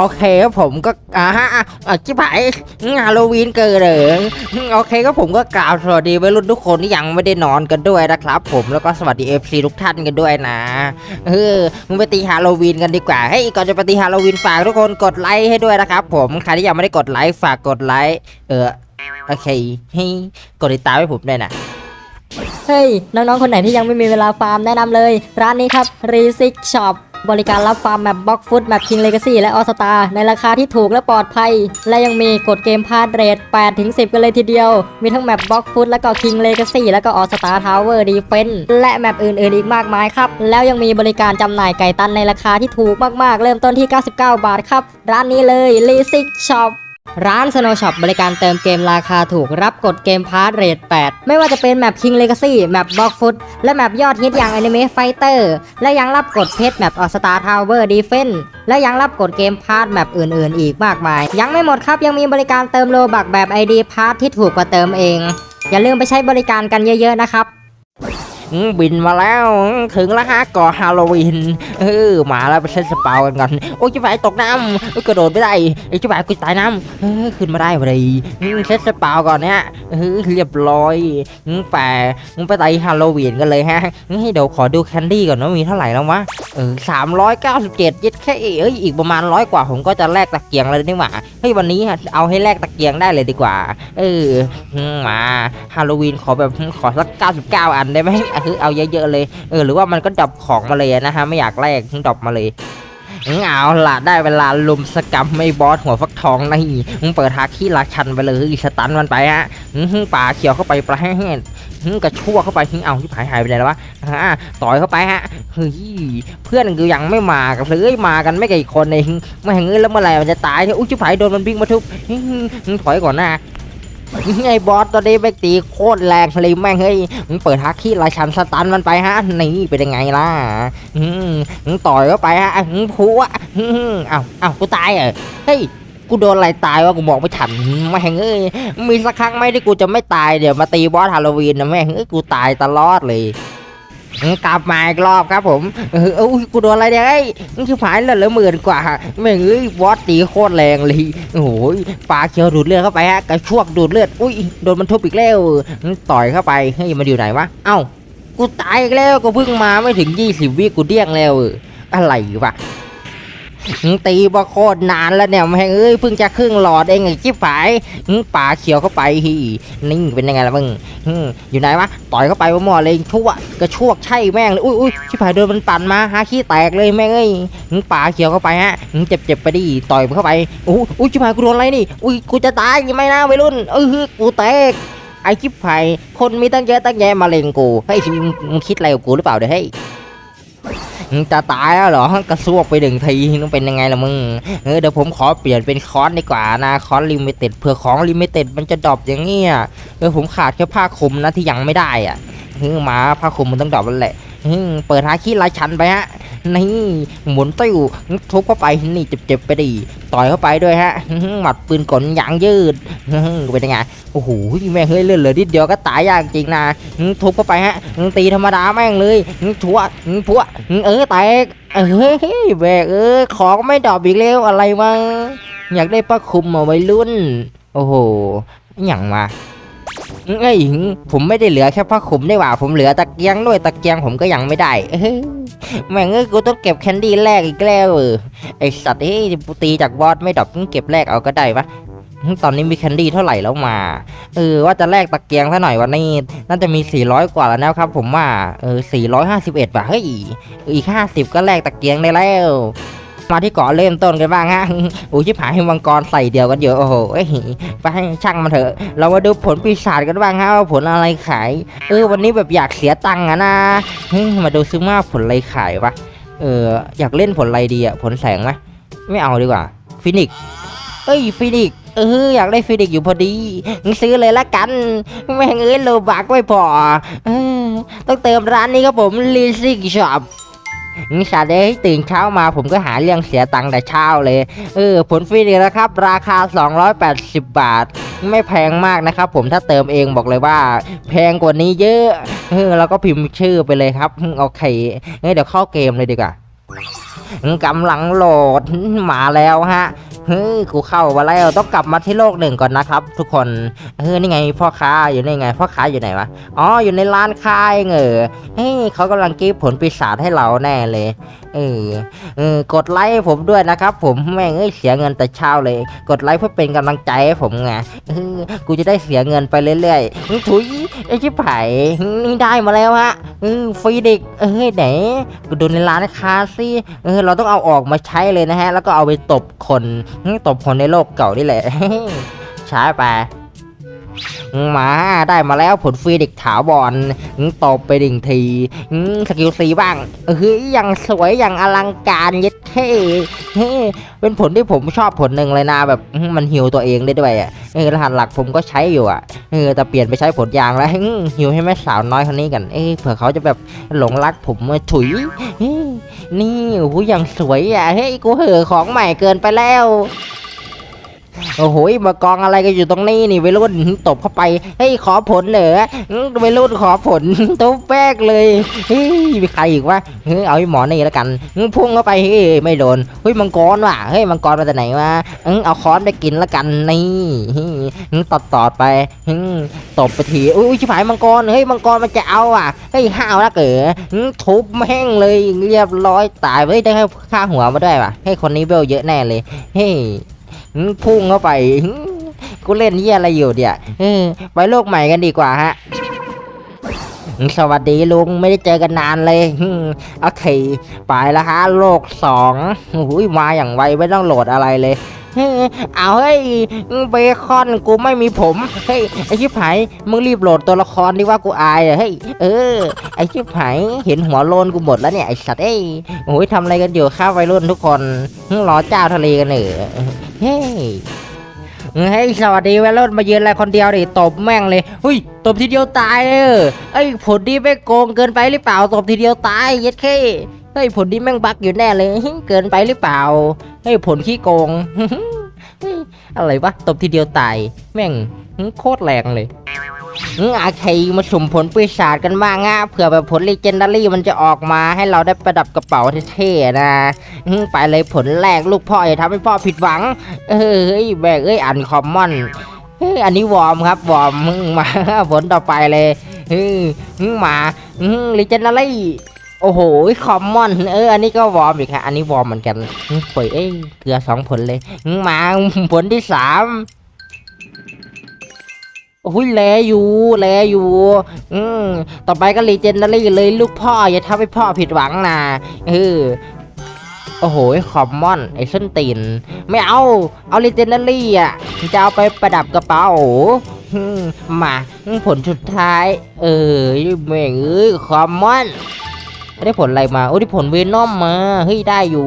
โอเคครับผมก็อ่าฮะอะอะจิบหายฮาโลวีนเกิดเหรออืมโอเคก็ผมก็กล่าวสวัสดีวัยรุ่นทุกคนที่ยังไม่ได้นอนกันด้วยนะครับ ผมแล้วก็สวัสดีเอฟซีทุกท่านกันด้วยนะเออมึงไปตีฮาโลวีนกันดีกว่าเฮ้ยก่อนจะไปตีฮาโลวีนฝากทุกคนกดไลค์ให้ด้วยนะครับผมใครที่ยังไม่ได้กดไลค์ฝากกดไลค์เออโอเคให้กดติดตามให้ผมด้วยนะเฮ้ยน้องๆคนไหนที่ยังไม่มีเวลาฟาร์มแนะนำเลย ร้านนี้ครับ r e s i c Shop บริการรับฟาร์มแมปบล็อกฟุตแมปคิงเลกาซี่และออสตาในราคาที่ถูกและปลอดภัย และยังมีกดเกมพาดเรท8ถึง10 กันเลยทีเดียว มีทั้งแมปบล็อกฟุตและก็คิงเลกาซี่และก็ออสตาทาวเวอร์ดีเฟนและแมปอื่นๆอีกมากมายครับ แล้วยังมีบริการจำหน่ายไก่ตันในราคาที่ถูกมากๆ เริ่มต้นที่ 99 บาทครับ ร้านนี้เลยลีซิกช็อป ร้าน Snow Shop บริการเติมเกมราคาถูกรับกดเกมพาร์ทเรท 8 ไม่ว่าจะเป็นแมป King Legacy แมป Block Foot และแมปยอดฮิตอย่าง Anime Fighter และยังรับกดเพชรแมป All Star Tower Defense และยังรับกดเกมพาร์ทแมปอื่นๆ อีกมากมาย ยังไม่หมดครับยังมีบริการเติมโลบักแบบ ID พาร์ทที่ถูกกว่าเติมเอง อย่าลืมไปใช้บริการกันเยอะๆนะครับ บินมาแล้วถึงแล้วฮะก่อฮาโลวีนเออมาแล้วไปเช็ดสปาวกันก่อนโอ้ยจิ๋วตกน้ำกระโดดไม่ได้ไอ้จิ๋วกูตายน้ำเออขึ้นมาได้พอดีเช็ดสปาวก่อนเนี่ยเออเรียบร้อยอืมแปะมึงไปไต่ฮาโลวีนกันเลยฮะอืมเดี๋ยวขอดูแคนดี้ก่อนว่ามีเท่าไหร่แล้ววะเออสามร้อยเก้าสิบเจ็ดยึดแค่เอ้ยอีกประมาณร้อยกว่าผมก็จะแลกตะเกียงเลยนี่หว่าเฮ้ยวันนี้เอาให้แลกตะเกียงได้เลยดีกว่า เออมาฮาโลวีนขอแบบขอสัก99อันได้ไหมเออเอาเยอะๆเลยเออหรือว่ามันก็ดรอปของมาเลยนะฮะไม่อยากแลกดรอปมาเลยอืมเอาล่ะได้เวลาลุมสกรรมไม่บอสหัวฟักทองนี่มึงเปิดฮาคีราชันไปเลยสตันมันไปฮะอืมป่าเขียวเข้าไปปลาแห้งกระชั่วเข้าไปอืมเอาที่ผายหายไปไหนแล้ววะอ่าต่อยเข้าไปฮะเฮ้ยเพื่อนกูยังไม่มากันเลยมากันไม่กี่คนเองไม่เห็นเงยแล้วเมื่อไหร่มันจะตายเนี่ยอุ้ยชิบหายโดนมันวิ่งมาทุบอืมอืมถอยก่อนน้า ไงบอสตัวนี้แม่งตีโคตรแรงเลยแม่งเฮ้ยมึงเปิดฮักขี้ราชันสตันมันไปฮะนี่เป็นยังไงล่ะมึงต่อยเข้าไปฮะมึงพัวอืมอ้าวอ้าวกูตายเหรอเฮ้ยกูโดนอะไรตายวะกูบอกไม่ทันแม่งเอ้ยมีสักครั้งไหมที่กูจะไม่ตายเดี๋ยวมาตีบอสฮาโลวีนนะแม่งเอ้ยกูตายตลอดเลย กลับมาอีกรอบครับผมเออเอ้ยกูโดนอะไรเนี่ยเอ้ยมึงคือผายเลือดเหลือหมื่นกว่าแม่งเอ้ยบอสตีโคตรแรงเลยโอ้ยปลาเขียวดูดเลือดเข้าไปฮะกระชวกดูดเลือดอุ้ยโดนมันทุบอีกแล้วต่อยเข้าไปให้มันอยู่ไหนวะเอ้ากูตายอีกแล้วกูเพิ่งมาไม่ถึง 20 วิกูเดี้ยงแล้วอะไรวะ ตีมาโคตรนานแล้วเนี่ยแม่งเอ้ยเพิ่งจะครึ่งหลอดเองไอ้ชิบหายมึงปลาเขียวเข้าไปฮีนี่งเป็นยังไงล่ะมึงอยู่ไหนวะต่อยเข้าไปมั่วเลยชั่วกระชวกใช่แม่งเลยอุ้ยอุ้ยชิบหายโดนมันปั่นมาหาขี้แตกเลยแม่งเอ้ยมึงป่าเขียวเข้าไปฮะมึงเจ็บเจ็บไปดิต่อยเข้าไปโอ้โหอุ้ยชิบหายกูโดนอะไรนี่อุ้ยกูจะตายยังไม่นะวัยรุ่นเออกูแตกไอ้ชิบหายคนมีตั้งเยอะตั้งแยะมาเลงกูเฮ้ยมึงคิดอะไรกับกูหรือเปล่าเดี๋ยวเฮ้ย จะตายแล้วเหรอกระซวกไปหนึ่งทีต้องเป็นยังไงล่ะมึงเออเดี๋ยวผมขอเปลี่ยนเป็นคอนดีกว่านะคอนลิมิเต็ดเผื่อของลิมิเต็ดมันจะดรอปอย่างเงี้ยเออผมขาดแค่ผ้าคลุมนะที่ยังไม่ได้อะเออมาผ้าคลุมมันต้องดรอปแล้วแหละเปิดหาขี้ราชันไปฮะ นี่หมุนติ้วทุบเข้าไปนี่เจ็บๆไปดิต่อยเข้าไปด้วยฮะหมัดปืนกลยางยืดเป็นยังไงโอ้โหแม่งเฮ้ยเลื่อดเหลือนิดเดียวก็ตายยากจริงนะทุบเข้าไปฮะตีธรรมดาแม่งเลยชัวพัวเออแตกเอ้ยแบกเออของไม่ดอปอีกแล้วอะไรมาอยากได้ป้าคุมมาไว้รุ่น โอ้โหอย่างมา เอ้ยผมไม่ได้เหลือแค่ผ้าคลุมได้หว่า ผมเหลือตะเกียงด้วยตะเกียงผมก็ยังไม่ได้เอ้ยแม่งเอ้ยกูต้องเก็บแคนดี้แรกอีกแล้วเออไอสัตว์เฮ้ยตีจากบอสไม่ดอปเก็บแรกเอาก็ได้ปะตอนนี้มีแคนดี้เท่าไหร่แล้วมา เออว่าจะแลกตะเกียงซะหน่อยวันนี้ น่าจะมี 400 กว่าแล้วนะครับ ผมว่า เออ451บาทเฮ้ย อีก 50 ก็แลกตะเกียงได้แล้ว มาที่เกาะเริ่มต้นกันบ้างฮะอู้ชิบหายมังกรใส่เดียวกันเยอะโอ้โหไปให้ช่างมันเถอะ เรามาดูผลปีศาจกันบ้างฮะว่าผลอะไรขาย เออวันนี้แบบอยากเสียตังค์อะนะมาดูซื้อมาผลอะไรขายวะเอออยากเล่นผลอะไรดีอะผลแสงไหมไม่เอาดีกว่าฟินิกเอ้ยฟินิกเอออยากได้ฟินิกอยู่พอดีงซื้อเลยละกัน แม่งเอ้ยโลบักไม่พออต้องเติมร้านนี้ครับผมลีซิกช็อป นี่ชาเด้ตื่นเช้ามาผมก็หาเรื่องเสียตังค์แต่เช้าเลย เออ ผลฟรีเลยนะครับ ราคา 280 บาท ไม่แพงมากนะครับ ผมถ้าเติมเองบอกเลยว่า แพงกว่านี้เยอะเออเราก็พิมพ์ชื่อไปเลยครับโอเคงั้นเดี๋ยวเข้าเกมเลยดีกว่ากำลังโหลดมาแล้วฮะ เฮ้ยกูเข้ามาแล้วต้องกลับมาที่โลกหนึ่งก่อนนะครับ ทุกคนเออนี่ไงพ่อค้าอยู่นี่ไงพ่อค้าอยู่ไหนวะอ๋ออยู่ในร้านค้าเงออเฮ้ยเขากำลังกีบผลปีศาจให้เราแน่เลยเออเออกดไลค์ให้ผมด้วยนะครับ ผมแม่งเอ้ยเสียเงินแต่เช้าเลย กดไลค์เพื่อเป็นกำลังใจให้ผมไงเออกูจะได้เสียเงินไปเรื่อยๆถุยไอ้ชิบไผ่นี่ได้มาแล้วฮะเออฟรีเด็กเอ้ยไหนกูดูในร้านค้าสิเออเราต้องเอาออกมาใช้เลยนะฮะ แล้วก็เอาไปตบคนตบคนในโลกเก่านี่แหละใช้ไปมาได้มาแล้วผลฟรีเด็กถาวรอื้อตบไปดิ่งทีสกิลซีบ้างเอออย่างสวยย่างอลังการเย็ดเท่เป็นผลที่ผมชอบผลหนึ่งเลยนะแบบมันฮิวตัวเองได้ด้วยอะเออรหัสหลักผมก็ใช้อยู่อะเออแต่เปลี่ยนไปใช้ผลยางแล้วอื้อฮิวให้แม่สาวน้อยคนนี้กันเอเผื่อเขาจะแบบหลงรักผมมาถุยเฮ้ย นี่โอ้ยอย่างสวยอะเฮ้ยกูเห่อของใหม่เกินไปแล้ว โอ้โหมากองอะไรกันอยู่ตรงนี้นี่วัยรุ่นตบเข้าไปเฮ้ยขอผลเหรอวัยรุ่นขอผลตุ๊บแป๊กเลยเฮ้ยมีใครอีกวะเฮ้ยเอาไอ้หมอนี่แล้วกันพุ่งเข้าไปเฮ้ยไม่โดนเฮ้ยมังกรว่ะเฮ้ยมังกรมาจากไหนวะอื้อเอาค้อนไปกินแล้วกันนี่ตอดตอดไปตบไปทีอุ้ยชิบหายมังกรเฮ้ยมังกรมันจะเอาอะเฮ้ยห้าวนะเก๋อื้อทุบแม่งเลยเรียบร้อยตายเฮ้ยได้ค่าหัวมาด้วยว่ะให้ยคนนี้เบลเยอะแน่เลยเฮ้ย พุ่งเข้าไปกูเล่นเยี่ยอะไรอยู่เดี๋ยวไปโลกใหม่กันดีกว่าฮะ สวัสดีลุงไม่ได้เจอกันนานเลยโอเค ไปแล้วฮะ โลกสองหูยมาอย่างไวไม่ต้องโหลดอะไรเลย เอาเฮ้ยเบคอนกูไม่มีผมเฮ้ยไอชิบหายมึงรีบโหลดตัวละครดีว่ากูอายอะเฮ้ยเออไอชิบหายเห็นหัวโลนกูหมดแล้วเนี่ยไอสัตว์เอ้ยโอ้ยทำอะไรกันอยู่ข้าวัยรุ่นทุกคนรอเจ้าทะเลกันเหรอเฮ้ยเฮ้ยสวัสดีแวรถมายืนอะไรคนเดียวดิตบแม่งเลยเฮ้ยตบทีเดียวตายเลยเออเอ้ยผลดีไม่โกงเกินไปหรือเปล่าตบทีเดียวตายเย็ดเข้ เฮ้ยผลดีแม่งบักอยู่แน่เลย เกินไปหรือเปล่าเฮ้ยผลขี้โกงอะไรวะตบทีเดียวตายแม่งโคตรแรงเลยอืมอาเคมาสุ่มผลปีศาจกันบ้างอะเผื่อแบบผลลีเจนดารี่มันจะออกมาให้เราได้ประดับกระเป๋าเท่ๆนะไปเลยผลแรกลูกพ่ออย่าทำให้พ่อผิดหวังเฮ้ยแบกเอ้ยอันคอมมอนเฮ้ยอันนี้วอร์มครับวอร์มมาผลต่อไปเลยเฮ้ยมึงมาลิเจนดารี่ โอ้โห คอมมอน เออ อันนี้ก็วอร์มอีกค่ะอันนี้วอร์มเหมือนกันอืมเปิดเอ้ย เกลือสองผลเลย มาผลที่สามโอ้ยแลอยู่แลอยู่ อืมต่อไปก็ลีเจนดารี่เลยลูกพ่อ อย่าทำให้พ่อผิดหวังนะเออโอ้โหคอมมอน ไอ้ส้นตีน ไม่เอา เอาลิเจนดารี่อะ จะเอาไปประดับกระเป๋าอืมมาผลสุดท้าย เออแม่งเอ้ยคอมมอน ได้ผลอะไรมาโอ้ได้ผลเวนอมมาเฮ้ยได้อยู่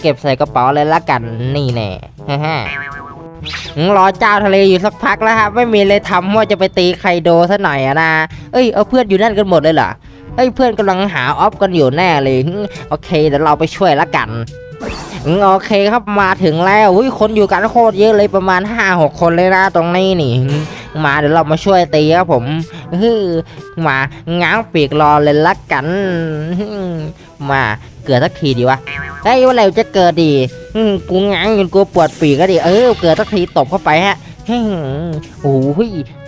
เก็บใส่กระเป๋าเลยละกันนี่แน่ฮ่าฮ่าอืมรอเจ้าทะเลอยู่สักพักแล้วครับไม่มีเลยทำว่าจะไปตีไคโดซะหน่อยนะเอ้ยเอาเพื่อนอยู่นั่นกันหมดเลยเหรอเฮ้ยเพื่อนกำลังหาออฟกันอยู่แน่เลยโอเคเดี๋ยวเราไปช่วยละกัน โอเคครับมาถึงแล้วอุ้ยคนอยู่กันโคตรเยอะเลยประมาณห้าหกคนเลยนะตรงนี้นี่ มาเดี๋ยวเรามาช่วยตีครับผมฮ้ยมาง้างปีกรอเลยละกัน มาเกิดสักทีดีวะเฮ้ยว่าอะไรจะเกิดดีกูง้างจนกูปวดปีกก็ดิเออเกิดสักทีตบเข้าไปฮะโอ้โห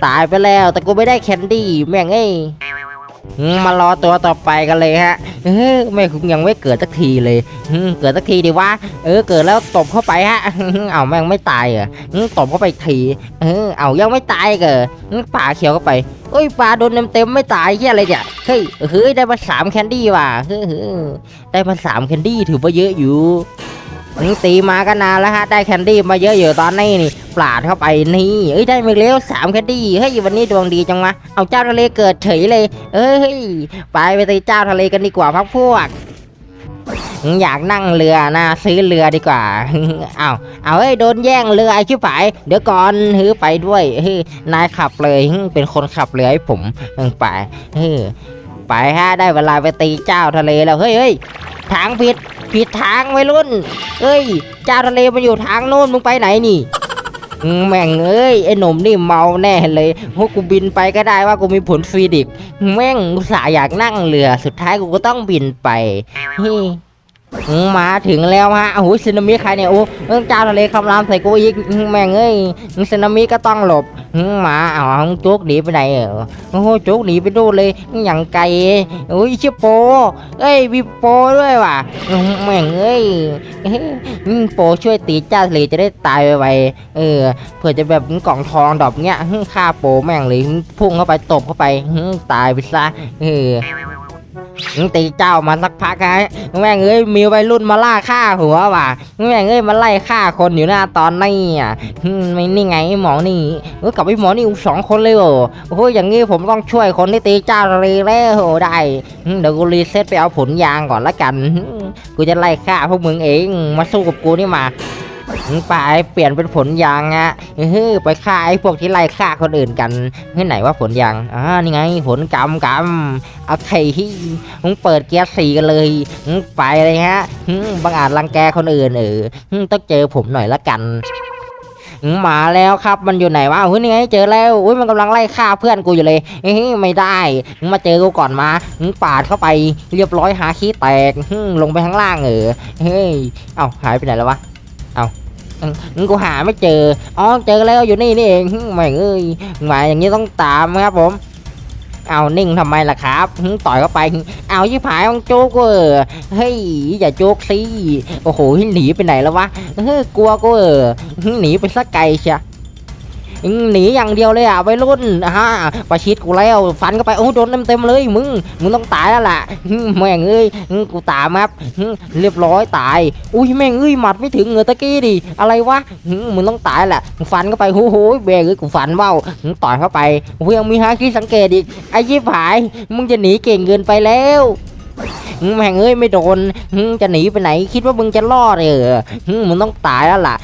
ตายไปแล้วแต่กูไม่ได้แคนดี้แม่งเอ้ มารอตัวต่อไปกันเลยฮะเออไม่คุณยังไม่เกิดสักทีเลยเกิดสักทีดีวะเออเกิดแล้วตบเข้าไปฮะเอาแม่งไม่ตายออืมตบเข้าไปทีเออเอายังไม่ตายเกออืมป่าเขียวเข้าไปเอ้ยปลาโดนเต็มๆไม่ตายเฮียอะไรเนี่ยเฮ้ยเฮ้ยได้มาสามแคนดี้ว่ะเฮ้ยได้มาสามแคนดี้ถือว่าเยอะอยู่ ตีมาก็นานแล้วฮะ ได้แคนดี้มาเยอะอยู่ตอนนี้นี่ปลาดเข้าไปนี่เอ้ยได้มาแล้วสามแคนดี้เฮ้ยวันนี้ดวงดีจังวะเอาเจ้าทะเลเกิดเฉยเลย เอ้ยไปไปตีเจ้าทะเลกันดีกว่าพักพวกอยากนั่งเรือนะซื้อเรือดีกว่า เอาเอาเอ้ยโดนแย่งเรือไอ้ชิบหายเดี๋ยวก่อนฮือไปด้วยฮ้ยนายขับเลยเป็นคนขับเรือให้ผมไปฮ้ยไปฮะได้เวลาไปตีเจ้าทะเลแล้วเฮ้ยเฮ้ยทางผิด ผิดทางไว้รุ่น เอ้ยจาทะเลมันอยู่ทางโน้นมึงไปไหนนี่แม่งเอ้ยไอ้หนุ่มนี่เมาแน่เลยพวกกูบินไปก็ได้ว่ากูมีผลฟรีดิก แม่งสายอยากนั่งเรือ สุดท้ายกูก็ต้องบินไปเฮ้ มาถึงแล้วฮะโอ้โหซึนามิใครเนี่ย โอ้เรื่องเจ้าทะเลคำรามใส่กูอีก แม่งเอ้ยซึนามิก็ต้องหลบมาเอาจุกหนีไปไหนเออโอ้โหจุกหนีไปดูเลย อย่างไกลโอ้ยชิโป เอ้ยมีโปด้วยว่ะ แม่งเอ้ยเอ้ยอืมโปช่วยตีเจ้าทะเลจะได้ตายไวๆ เออ เผื่อจะแบบกล่องทองดอกเนี้ยฆ่าโปแม่งเลย พุ่งเข้าไปตบเข้าไป ตายไปซะ เออ ตีเจ้ามาสักพักฮะแม่งเอ้ยมีวัยรุ่นมาล่าฆ่าหัวว่ะแม่งเอ้ยมาไล่ฆ่าคนอยู่หน้าตอนนี้อะไม่นี่ไงหมอนี่เออกับไอ้หมอนี่สองคนเลยเหรอโอ้ยอย่างงี้ผมต้องช่วยคนที่ตีเจ้าเลยแล้วโหได้เดี๋ยวกูรีเซ็ตไปเอาผลยางก่อนละกัน กูจะไล่ฆ่าพวกมึงเองมาสู้กับกูนี่มา ไปเปลี่ยนเป็นผลยางอะเฮ้ยไปฆ่าไอ้พวกที่ไล่ฆ่าคนอื่นกันเฮ้ยไหนว่าผลยางอ่านี่ไงผลกรรมกรรมโอเคมึงเปิดเกียร์สี่กันเลยไปเลยฮะอืมบางอาจรังแกคนอื่นเออต้องเจอผมหน่อยละกันมาแล้วครับมันอยู่ไหนวะเฮ้ยนี่ไงเจอแล้วอุ้ยมันกำลังไล่ฆ่าเพื่อนกูอยู่เลยเฮ้ยไม่ได้มาเจอกูก่อนมาปาดเข้าไปเรียบร้อยหาขี้แตกลงไปข้างล่างเออเฮ้ยเอ้าหายไปไหนแล้ววะ เอ้ากูหาไม่เจอ อ๋อ เจอแล้วอยู่นี่นี่เองอืมแม่งเอ้ยมาอย่างนี้ต้องตามครับผม เอานิ่งทำไมล่ะครับ ต่อยเข้าไป เอายิบหายของโจ๊กเออเฮ้ย อย่าโจ๊กสิ โอ้โหหนีไปไหนแล้ววะเฮ้ยกลัวกูเออหึหนีไปสักไกลเชีย หนีอย่างเดียวเลยอะไปรุ่นฮ่าประชิดกูแล้วฟันเข้าไปโอ้โดนเต็มเต็มๆเลยมึงมึงต้องตายแล้วล่ะแม่งเอ้ยกูตามครับเรียบร้อยตาย อุ้ยแม่งเอ้ยหมัดไม่ถึงเงือตะกี้ดิอะไรวะมึงต้องตายแหละฟันเข้าไปโอ้โหแบงเอ้ยกูฟันเบ้าต่อยเข้าไปโอ้ยยังมีฮาคิสังเกตอีกไอ้ยิบหาย มึงจะหนีเก่งเกินไปแล้ว แม่งเอ้ยไม่โดนจะหนีไปไหน คิดว่ามึงจะรอดเออมึงต้องตายแล้วล่ะ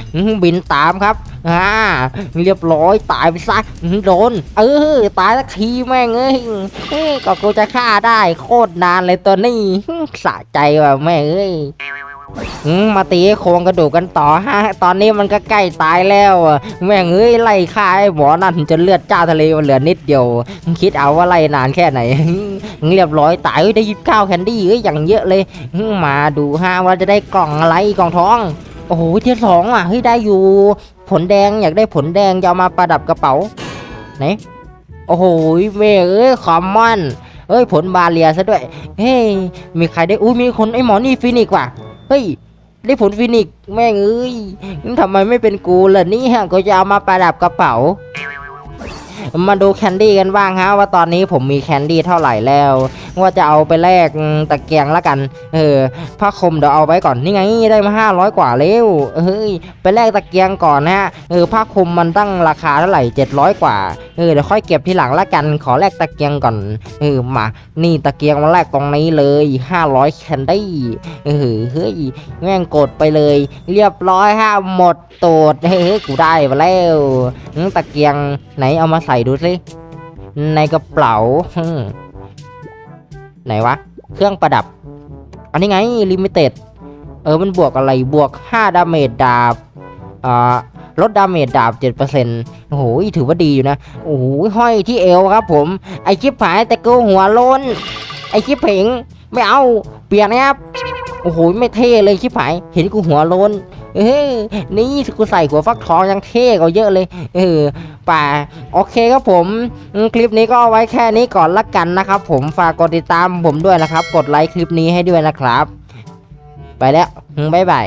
บินตามครับอ่าเรียบร้อยตายไปซะโดน เออตายสักทีแม่งเอ้ยก็กูจะฆ่าได้โคตรนานเลยตัวนี้สะใจว่ะแม่เอ้ย มาตีโครงกระดูกกันต่อฮะ ตอนนี้มันก็ใกล้ตายแล้ว แม่งเอ้ยไล่ฆ่าไอ้หมอนั่นจนเลือดจ้าทะเลมันเหลือนิดเดียวคิดเอาว่าไล่นานแค่ไหน เรียบร้อยตายได้ยิบข้าวแคนดี้เอ้ยอย่างเยอะเลย มาดูฮะว่าจะได้กล่องอะไรกล่องทอง โอ้โหเทียสองอะเฮ้ยได้อยู่ ผลแดงอยากได้ผลแดงจะเอามาประดับกระเป๋าไหนโอ้โหเมเอ้ยคอมมอนเอ้ยผลบาเลียซะด้วย เฮ้ยมีใครได้อุ้ยมีคนไอ้หมอนี่ฟินิกว่ะ เฮ้ย ได้ผลฟินิกแม่งเอ้ยทำไมไม่เป็นกูล่ะนี่ฮะก็จะเอามาประดับกระเป๋า มาดูแคนดี้กันบ้างฮะว่าตอนนี้ผมมีแคนดี้เท่าไหร่แล้วว่าจะเอาไปแลกตะเกียงละกันเออผ้าคลุมเดี๋ยวเอาไว้ก่อนนี่ไงได้มาห้าร้อยกว่าแล้วเฮ้ยไปแลกตะเกียงก่อนนะฮะเออผ้าคลุมมันตั้งราคาเท่าไหร่เจ็ดร้อยกว่าเออเดี๋ยวค่อยเก็บทีหลังละกันขอแลกตะเกียงก่อนเออมา นี่ตะเกียงมาแลกตรงนี้เลยห้าร้อยแคนดี้เออเฮ้ยแม่งกดไปเลย เรียบร้อยฮะหมดตูดเฮ้ยกูได้มาแล้วตะเกียงไหนเอามาใส่ดูสิ ในกระเป๋าไหนวะ เครื่องประดับ อันนี้ไงลิมิเต็ด เออมันบวกอะไรบวก 5 ดาเมจดาบอ่าลดดาเมจดาบ 7%โอ้โห ถือว่าดีอยู่นะ โอ้โห ห้อยที่เอวครับผม ไอชิปหายแต่กูหัวโล้นไอชิปเพ่งไม่เอา เปลี่ยนนะครับ โอ้โห ไม่เท่เลยชิปหาย เห็นกูหัวโล้น เอ้ยนี่กูใส่หัวฟักทองยังเท่กว่าเยอะเลย เออป่าโอเคครับผมคลิปนี้ก็เอาไว้แค่นี้ก่อนละกันนะครับ ผมฝากกดติดตามผมด้วยนะครับ กดไลค์คลิปนี้ให้ด้วยนะครับ ไปแล้วบ๊ายบาย